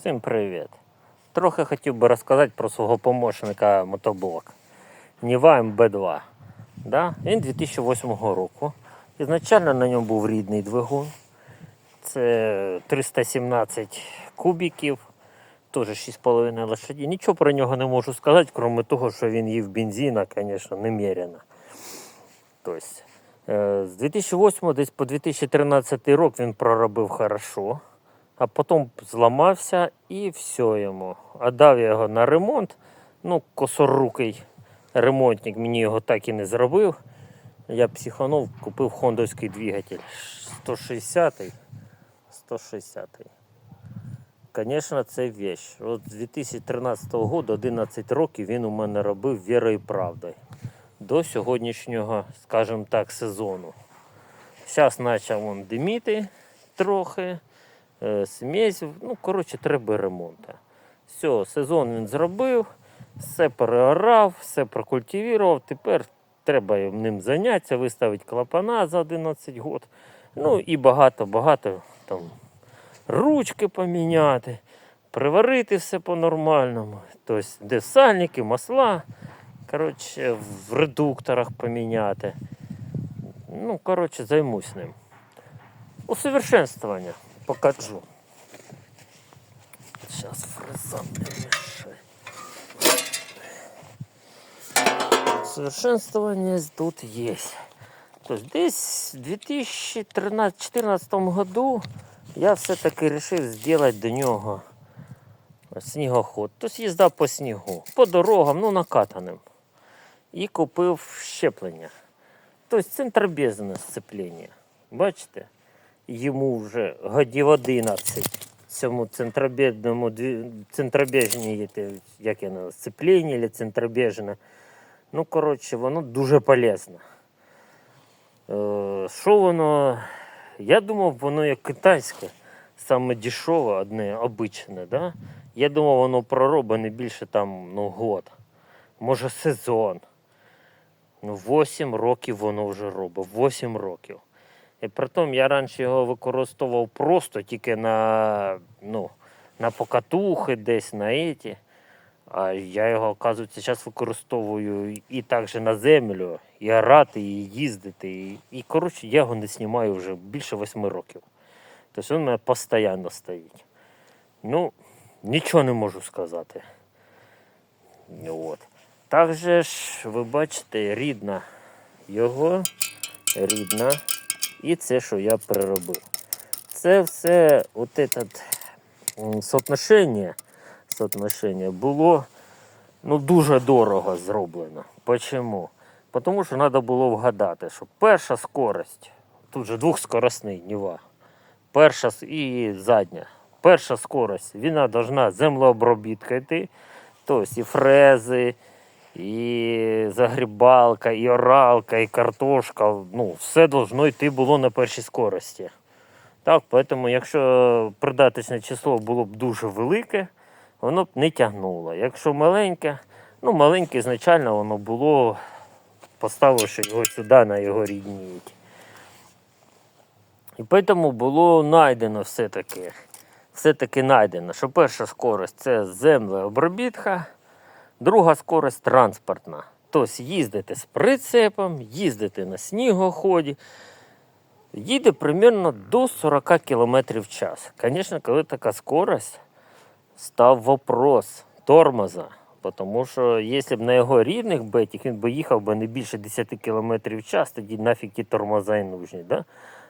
Всім привіт! Трохи хотів би розказати про свого помощника мотоблок. Ніва МБ2. Да? Він 2008 року. Ізначально на ньому був рідний двигун. Це 317 кубіків, теж 6,5 лошаді. Нічого про нього не можу сказати, крім того, що він їв бензина, звісно, немерено. Тобто, е, з 2008 десь по 2013 рік він проробив хорошо, а потім зламався і все йому. Отдав я його на ремонт. Ну, косорукий ремонтник мені його так і не зробив. Я психанув, купив хондовський двигатель 160-й. 160-й. Звісно, це вещь. От з 2013 року 11 років він у мене робив вірою і правдою до сьогоднішнього, скажімо так, сезону. Зараз почав він диміти трохи, смесь, ну, коротше, треба ремонту. Все, сезон він зробив, все переорав, все прокультивував. Тепер треба ним зайнятися, виставити клапана за 11 років. Ну і багато-багато там ручки поміняти, приварити все по-нормальному. Тобто, де сальники, масла. Коротше, в редукторах поміняти. Ну, коротше, займусь ним. Усовершенствування покажу. Зараз фреза мешає. Тут есть. То есть десь в 2013-2014 году я все-таки решив сделать до нього снігоход. Тобто їзда по снігу, по дорогам, ну накатаним. І купив щеплення. Тобто центробезне сцеплення. Бачите? Йому вже годів 11 цьому центробежному центробежній, як я називаю, сцепління або центробежне. Ну, коротше, воно дуже полезне. Е, Що воно? Я думав, воно як китайське, саме дешеве, одне обичне, да? Я думав, воно проробить не більше там, ну, год. Може сезон. Ну, 8 років воно вже робить. 8 років. І притом я раніше його використовував просто тільки на, ну, на покатухи десь на еті. А я його, оказується, зараз використовую і також на землю, і орати, і їздити. І, і коротше, я його не знімаю вже більше восьми років. Тобто він у мене постійно стоїть. Ну, нічого не можу сказати. От. Також ж, ви бачите, рідна його, рідна. І це, що я переробив. Це все, от м, соотношення, соотношення було ну, дуже дорого зроблено. Почому? Тому що треба було вгадати, що перша скорость, тут же двохскоросний Ніва, перша і задня. Перша скорость, вона повинна землеобробітка йти, тобто і фрези, і загрібалка, і оралка, і картошка. Ну, все должно йти було на першій скорості. Так, тому якщо придаточне число було б дуже велике, воно б не тягнуло. Якщо маленьке, ну маленьке ізначально воно було, поставивши його сюди на його рідній. І тому було знайдено все-таки, все-таки знайдено, що перша скорость це землеобробітка, друга скорость транспортна. Тобто їздити з прицепом, їздити на снігоході. Їде примерно до 40 км в час. Звісно, коли така скорость, став вопрос тормоза. Тому що якщо б на його рідних бетіх він би їхав би не більше 10 км в час, тоді нафіг ті тормоза і нужні. Да?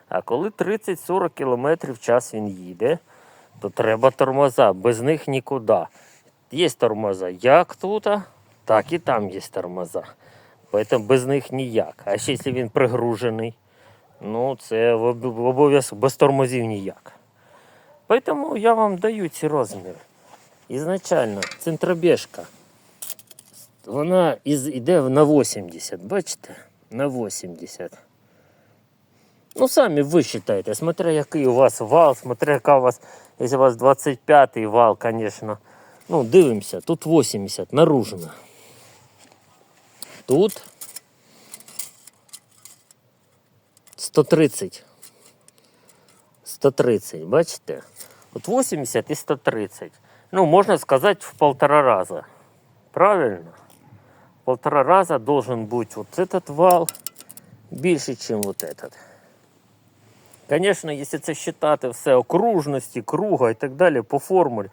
А коли 30-40 км в час він їде, то треба тормоза, без них нікуди. Є тормоза як тут, так і там є тормоза. Поэтому без них ніяк. А ще якщо він пригружений, ну це в об- без тормозів ніяк. Поэтому я вам даю ці розміри. Ізначально центробіжка. Вона іде на 80, бачите? На 80. Ну, самі ви вважаєте, смотря який у вас вал, смотря яка у вас, якщо у вас 25-й вал, звісно. Ну, дивимося, тут 80, наружно. Тут 130. 130, бачите? От 80 і 130. Ну, можна сказати, в полтора раза. Правильно? В полтора раза должен быть вот этот вал більше, ніж вот этот. Звісно, якщо це считати все окружності, круга і так далі, по формулі,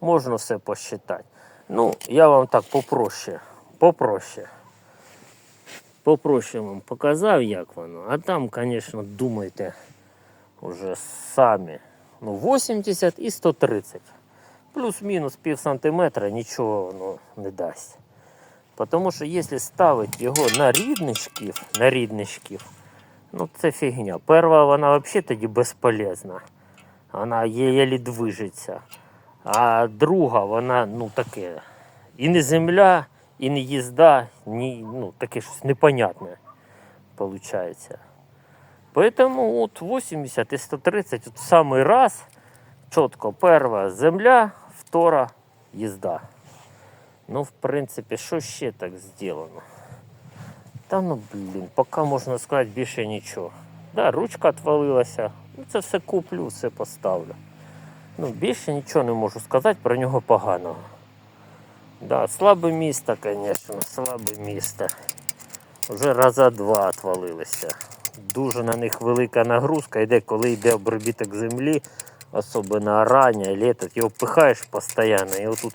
можна все посчитати. Ну, я вам так попроще, попроще. Попроще вам показав, як воно. А там, звісно, думайте уже самі. Ну, 80 і 130. Плюс-мінус пів сантиметра нічого воно не дасть. Тому що якщо ставити його на рідний шкіф, на рідний шкіф, ну це фігня. Перша вона взагалі тоді безполезна. Вона єлі движеться. А друга, вона ну таке. І не земля, і не їзда, ні, ну таке щось непонятне виходить. Поэтому от 80 і 130 от в самий раз чітко перша земля, втора їзда. Ну, в принципі, що ще так зроблено? Та ну блін, поки можна сказати більше нічого. Да, ручка отвалилася. Ну, це все куплю, все поставлю. Ну, більше нічого не можу сказати про нього поганого. Да, слабе місто, звісно, слабе місто. Вже раза два отвалилися. Дуже на них велика нагрузка йде, коли йде обробіток землі, особливо орання, літо, його пихаєш постійно, і отут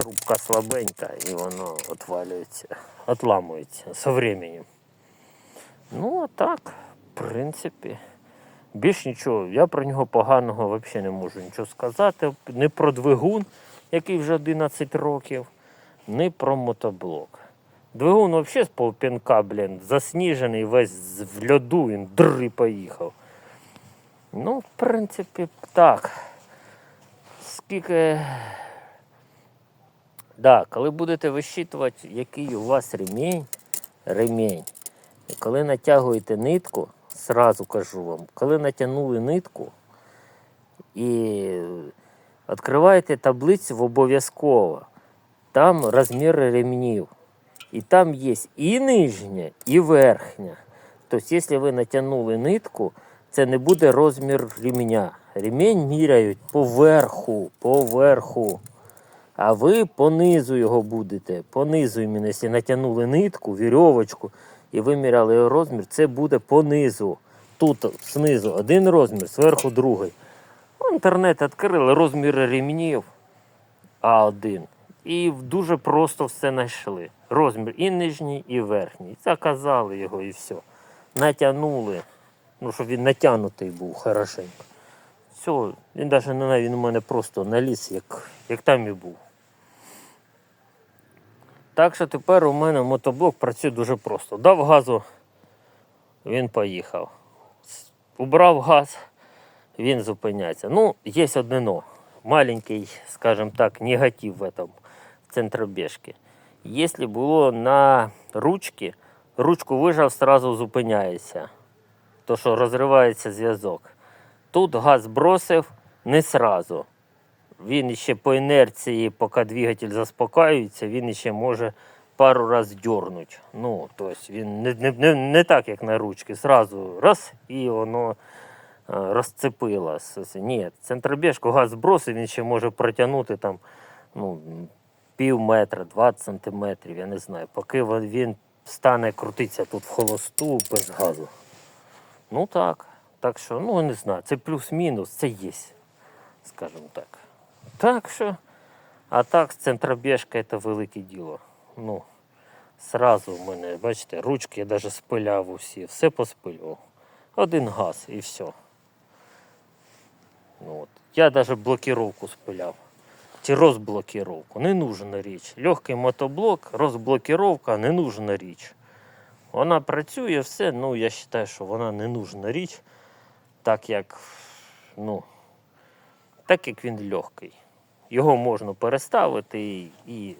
трубка слабенька, і воно отвалюється, отламується з временем. Ну, а так, в принципі, більш нічого. Я про нього поганого взагалі не можу нічого сказати. Не про двигун, який вже 11 років, не про мотоблок. Двигун взагалі з полпінка, блін, засніжений весь в льоду, він др і поїхав. Ну, в принципі, так. Скільки. Да, коли будете висчитувати, який у вас ремінь, ремінь, коли натягуєте нитку, сразу кажу вам, коли натягнули нитку і відкриваєте таблицю обов'язково, там розміри ремнів. І там є і нижня, і верхня. Тобто, якщо ви натягнули нитку, це не буде розмір ремня. Ремінь міряють поверху, поверху. А ви понизу його будете. Понизу, іменно, якщо натягнули нитку, вірьовочку і виміряли його розмір, це буде понизу. Тут знизу один розмір, зверху другий. Ну, Інтернет відкрили розміри ремнів А1. І дуже просто все знайшли. Розмір і нижній, і верхній. Заказали його і все. Натягнули. Ну, щоб він натягнутий був хорошенько. Все, він навіть не він у мене просто наліз, як, як там і був. Так що тепер у мене мотоблок працює дуже просто. Дав газу, він поїхав. Убрав газ, він зупиняється. Ну, є одне но. Маленький, скажем так, негатив в этом центробіжки. Якщо було на ручці, ручку вижав, сразу зупиняється. То що розривається зв'язок. Тут газ бросив не сразу. Він ще по інерції, поки двигатель заспокаюється, він ще може пару раз дернути. Ну, тобто він не, не, не, так, як на ручці. Сразу раз і воно е, розцепилось. Ні, центробіжку газ бросив, він ще може протягнути там ну, пів метра, 20 сантиметрів, я не знаю, поки він стане крутитися тут в холосту без газу. Ну так. Так що, ну не знаю, це плюс-мінус, це є, скажімо так. Так що, а так, центробіжка це велике діло. Ну, сразу в мене, бачите, ручки я навіть спиляв усі, все поспилював. Один газ і все. Ну, от. Я навіть блокировку спиляв. Чи розблокировку. Не нужна річ. Легкий мотоблок, розблокировка не нужна річ. Вона працює, все, ну я вважаю, що вона не нужна річ, так як, ну, так як він легкий. Його можна переставити і,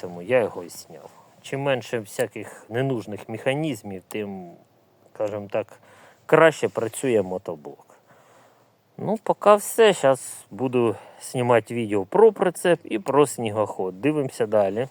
тому я його і зняв. Чим менше всяких ненужних механізмів, тим, скажімо так, краще працює мотоблок. Ну, поки все. Зараз буду знімати відео про прицеп і про снігоход. Дивимося далі.